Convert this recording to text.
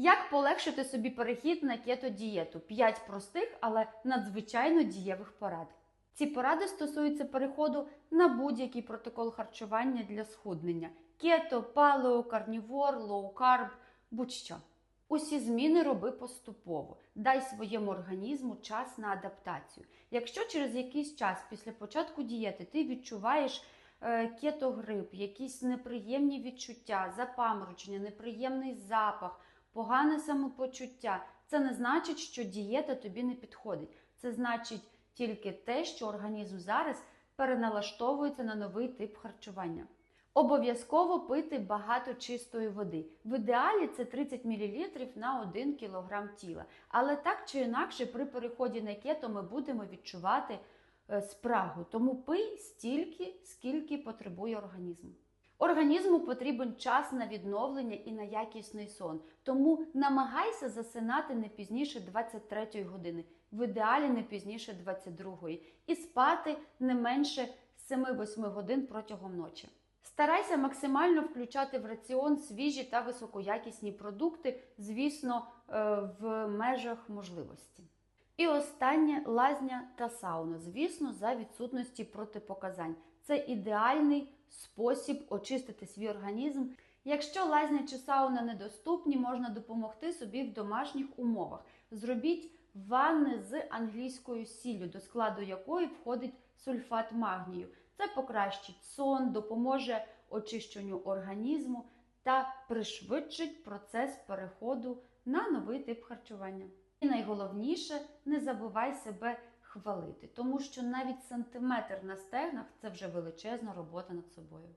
Як полегшити собі перехід на кето-дієту? 5 простих, але надзвичайно дієвих порад. Ці поради стосуються переходу на будь-який протокол харчування для схуднення: кето, палео, карнівор, лоу-карб, будь-що. Усі зміни роби поступово. Дай своєму організму час на адаптацію. Якщо через якийсь час після початку дієти ти відчуваєш е, кетогрип, якісь неприємні відчуття, запаморочення, неприємний запах, погане самопочуття, це не значить, що дієта тобі не підходить. Це значить тільки те, що організм зараз переналаштовується на новий тип харчування. Обов'язково пити багато чистої води. В ідеалі це 30 мл на 1 кг тіла. Але так чи інакше, при переході на кето ми будемо відчувати е, спрагу. Тому пий стільки, скільки потребує організм. Організму потрібен час на відновлення і на якісний сон. Тому намагайся засинати не пізніше 23 години, в ідеалі не пізніше 22 і спати не менше 7-8 годин протягом ночі. Старайся максимально включати в раціон свіжі та високоякісні продукти, звісно, е, в межах можливості. І останнє лазня та сауна, звісно, за відсутності протипоказань. Це ідеальний спосіб очистити свій організм. Якщо лазня чи сауна недоступні, можна допомогти собі в домашніх умовах. Зробіть ванни з англійською сіллю, до складу якої входить сульфат магнію. Це покращить сон, допоможе очищенню організму та пришвидшить процес переходу на новий тип харчування. І найголовніше, не забувай себе хвалити, тому що навіть сантиметр на стегнах це вже величезна робота над собою.